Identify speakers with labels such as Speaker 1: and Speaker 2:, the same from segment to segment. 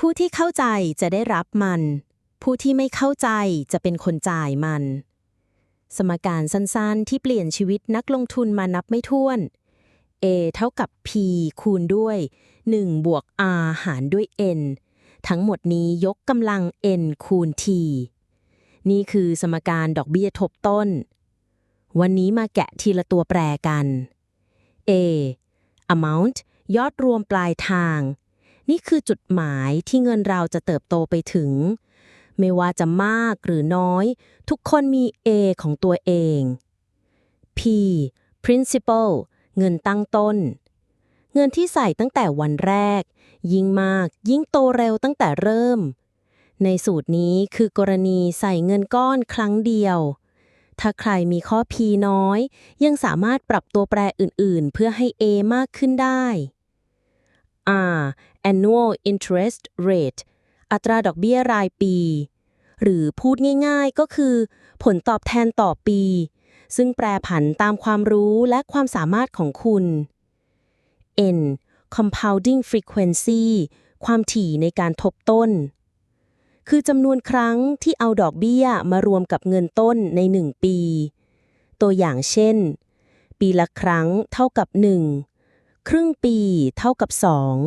Speaker 1: ผู้ที่เข้าใจจะได้รับมัน ผู้ที่ไม่เข้าใจจะเป็นคนจ่ายมัน สมการสั้นๆ ที่เปลี่ยนชีวิตนักลงทุนมานับไม่ถ้วน A เท่ากับ P คูณด้วย 1 บวก R หารด้วย N ทั้งหมดนี้ยกกำลัง N คูณ T นี่คือสมการดอกเบี้ยทบต้น วันนี้มาแกะทีละตัวแปรกัน A amount ยอดรวมปลายทาง นี่คือจุดหมายที่เงินเราจะเติบโตไปถึง ไม่ว่าจะมากหรือน้อย ทุกคนมี A ของตัวเอง P principal เงินตั้งต้น เงินที่ใส่ตั้งแต่วันแรก ยิ่งมากยิ่งโตเร็วตั้งแต่เริ่ม ในสูตรนี้คือกรณีใส่เงินก้อนครั้งเดียว ถ้าใครมีข้อ P น้อย ยังสามารถปรับตัวแปรอื่นๆ เพื่อให้ A มากขึ้นได้ R annual interest rate อัตราดอกเบี้ยรายปี หรือพูดง่ายๆก็คือ ผลตอบแทนต่อปี ซึ่งแปรผันตามความรู้และความสามารถของคุณ N compounding frequency ความถี่ในการทบต้น คือจำนวนครั้งที่เอาดอกเบี้ยมารวมกับเงินต้นใน 1 ปี ตัวอย่างเช่น ปีละครั้งเท่ากับ 1 ครึ่งปีเท่ากับ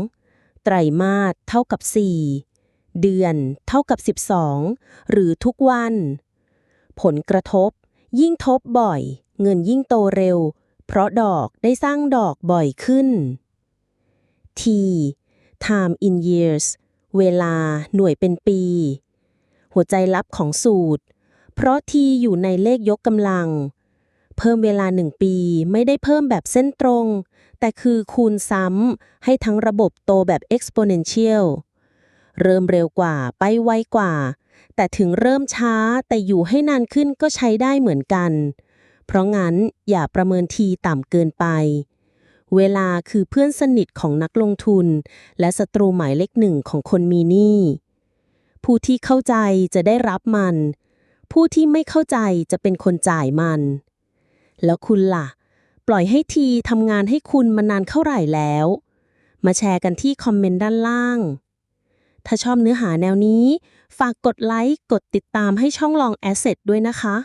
Speaker 1: 2 ไตรมาสเท่ากับ 4 เดือนเท่ากับ 12 หรือทุกวัน ผลกระทบ ยิ่งทบบ่อย เงินยิ่งโตเร็ว เพราะดอกได้สร้างดอกบ่อยขึ้น T time in years เวลาหน่วยเป็นปี หัวใจลับของสูตร เพราะ T อยู่ในเลขยกกำลัง เพิ่มเวลาหนึ่งปี ไม่ได้เพิ่มแบบเส้นตรง แต่คือคูณซ้ำให้ทั้งระบบโตแบบ exponential เริ่มเร็วกว่า ไปไวกว่า แต่ถึงเริ่มช้าแต่อยู่ให้นานขึ้นก็ใช้ได้เหมือนกัน เพราะงั้นอย่าประเมินทีต่ำเกินไป เวลาคือเพื่อนสนิทของนักลงทุน และศัตรูหมายเลขหนึ่งของคนมีหนี้ผู้ที่เข้าใจจะได้รับมัน ผู้ที่ไม่เข้าใจจะเป็นคนจ่ายมัน แล้วคุณล่ะ ปล่อยให้ทีทำงานให้คุณมานานเท่าไหร่แล้ว มาแชร์กันที่คอมเมนต์ด้านล่าง ถ้าชอบเนื้อหาแนวนี้ ฝากกดไลค์ กดติดตามให้ช่องลองแอสเซทด้วยนะคะ